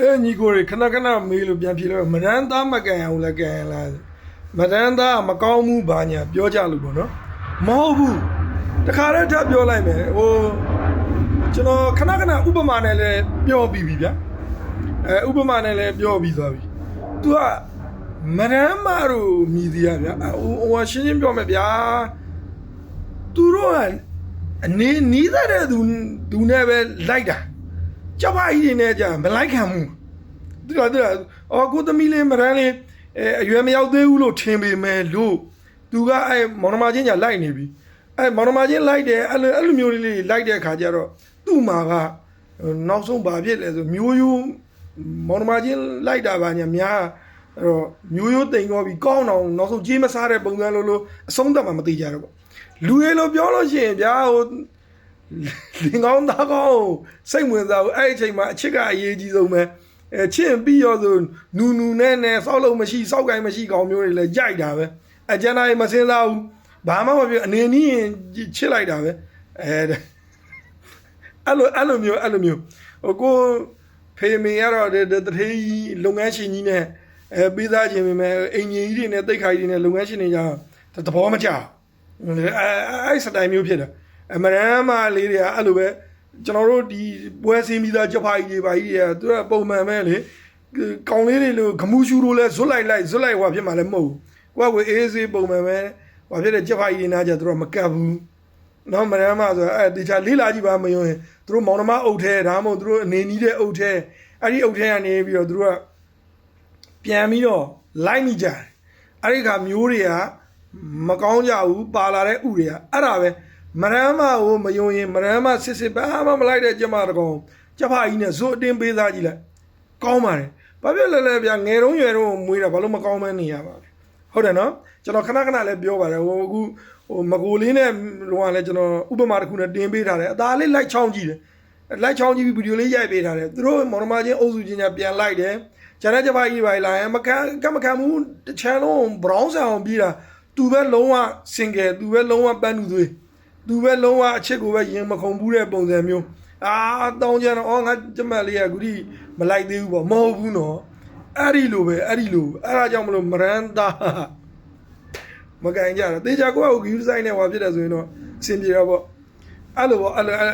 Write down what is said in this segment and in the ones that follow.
အဲညီကိုတွေခဏခဏမေးလို့ပြန်ဖြေလို့မရန်သားမကန်အောင်လည်းကန်လားမရန်သားမကောင်းမှုဘာညာပြောကြလို့ပေါ့နော်မဟုတ်ဘူးတခါတည်းထပ်ပြောလိုက်မယ်ဟိုကျွန်တော်ခဏခဏဥပမာနဲ့လည်းပြောပြီးပြီဗျာအဲဥပမာနဲ့လည်းပြောပြီးသွားပြီ तू ကမရန်မာတို့မြည်သေးရဗျာဟိုဟိုရှင်းရှင်းပြောမယ်ဗျာသူတို့ကအနေနီးတဲ့သူသူနဲ့ပဲလိုက်တာ ကြောက်ပါကြီးတွေနဲ့ကြာမလိုက်ခံဘူးသူကသူကအော်ကိုသမီးလေးမရန်းလေးအဲအရွယ်မရောက်သေးဘူးလို့ထင်ပေမဲ့လို့သူကအဲမောင်နှမချင်းညာလိုက်နေပြီအဲမောင်နှမချင်းလိုက်တယ်အဲ့လိုအဲ့လိုမျိုးလေးလေးလိုက်တဲ့ခါကျတော့သူ့မှာကနောက်ဆုံးဘာဖြစ်လဲဆိုမျိုးရိုးမောင်နှမချင်းလိုက်တာပါညာများအဲ့တော့မျိုးရိုးတိမ်တော့ပြီးကောင်းအောင်နောက်ဆုံးကြီးမစားတဲ့ပုံစံလိုလိုအဆုံးသတ်မှမသိကြတော့ပေါ့လူရေလိုပြောလို့ရှိရင်ဗျာဟို လင်ကောင်းသားကောင်းစိတ်ဝင်စားဘူးအဲ့ဒီအချိန်မှာအချစ်ကအရေးကြီးဆုံးပဲအဲချင့်ပြီးရောဆိုနူနူနဲ့နဲ့စောက်လို့မရှိစောက်ကိုင်းမရှိကောင်မျိုးတွေလည်းကြိုက်တာပဲအကျဉ်းသားကြီးမစင်းစားဘူးဘာမှမပြောအနေနည်းရင်ချစ်လိုက်တာပဲအဲအဲ့လိုအဲ့လိုမျိုးအဲ့လိုမျိုးဟိုကိုဖေမေကတော့တတထေးကြီးလုပ်ငန်းရှင်ကြီးနဲ့အဲပေးသားခြင်းပဲအင်ဂျင်ကြီးတွေနဲ့တိတ်ခိုင်တွေနဲ့လုပ်ငန်းရှင်တွေကြောင့်သဘောမကျဘူးအဲအဲ့စတိုင်မျိုးဖြစ်တာ အမရမ်းမလေးတွေကအဲ့လိုပဲကျွန်တော်တို့ဒီပွဲစင်းပြီးသားကြက်ဖာကြီးတွေပါကြီးတွေကသူကပုံမှန်ပဲလေကောင်လေးတွေလိုဂမှုရှူတို့လဲဇွတ်လိုက်လိုက်ဇွတ်လိုက်ဟွာဖြစ်မှလည်းမဟုတ်ဘူးကိုကကိုအေးစေးပုံမှန်ပဲဟွာဖြစ်တဲ့ကြက်ဖာကြီးတွေနားကြသူတို့ကမကတ်ဘူးနော်မရမ်းမဆိုအဲ့တေချာလေးလာကြည့်ပါမယုံရင်သူတို့မောင်နှမအုပ်ထဲဒါမှမဟုတ်သူတို့အနေနီးတဲ့အုပ်ထဲအဲ့ဒီအုပ်ထဲကနေပြီးတော့သူတို့ကပြန်ပြီးတော့လိုက်မိကြတယ်အဲ့ဒီခါမျိုးတွေကမကောင်းကြဘူးပါလာတဲ့ဥတွေကအဲ့ဒါပဲ မရမ်းမကိုမယုံရင်မရမ်းမစစ်စစ်ဘာမှမလိုက်တဲ့ကျမတကောင်ကျဖာကြီးနဲ့ဇွတ်အတင်းပေးသားကြည့်လိုက်ကောင်းပါတယ်ဘာဖြစ်လဲလဲဗျာငယ်တုန်းရွယ်တုန်းမွေးတာဘာလို့မကောင်းမဲနေရပါလဲဟုတ်တယ်နော်ကျွန်တော်ခဏခဏလည်းပြောပါတယ်ဟိုအခုဟိုမကိုလေးနဲ့လောကလည်းကျွန်တော်ဥပမာတစ်ခုနဲ့တင်ပေးထားတယ်အသားလေးလိုက်ချောင်းကြည့်တယ်လိုက်ချောင်းကြည့်ပြီးဗီဒီယိုလေးရိုက်ပေးထားတယ်သူတို့မော်နမချင်းအုပ်စုချင်းညာပြန်လိုက်တယ်ကျန်တဲ့ကျဖာကြီးပါလာရင်မကန်ကမကန်ဘူးတစ်ချမ်းလုံးဘရောင်းဆန်အောင်ပြီးတာသူပဲလုံးဝစင်ကယ်သူပဲလုံးဝပန်းသူသွေး သူပဲလုံးဝအချစ်ကိုပဲရင်မခုန်ဘူးတဲ့ပုံစံမျိုးအာတောင်းကြတော့အော်ငါကျမလေးကအခုထိမလိုက်သေးဘူးပေါ့မဟုတ်ဘူးနော်အဲ့ဒီလိုပဲအဲ့ဒီလိုအဲ့ဒါကြောင့်မလို့မရန်တာမကန်ကြတော့တေချာကိုကဂယူဆိုင်နဲ့ဟောဖြစ်တယ်ဆိုရင်တော့အဆင်ပြေတော့ပေါ့အဲ့လိုပေါ့အဲ့လိုအဲ့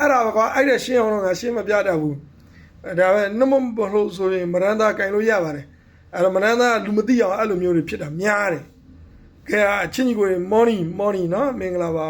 အဲ့ဒါကွာအဲ့ဒါရှင်းအောင်တော့ငါရှင်းမပြတတ်ဘူးဒါပဲနမဘလို့ဆိုရင်မရန်တာကင်လို့ရပါတယ်အဲ့တော့မရန်တာလူမသိအောင်အဲ့လိုမျိုးတွေဖြစ်တာများတယ် ကဲအချင်းကြီးကို morning morning နော်မင်္ဂလာပါ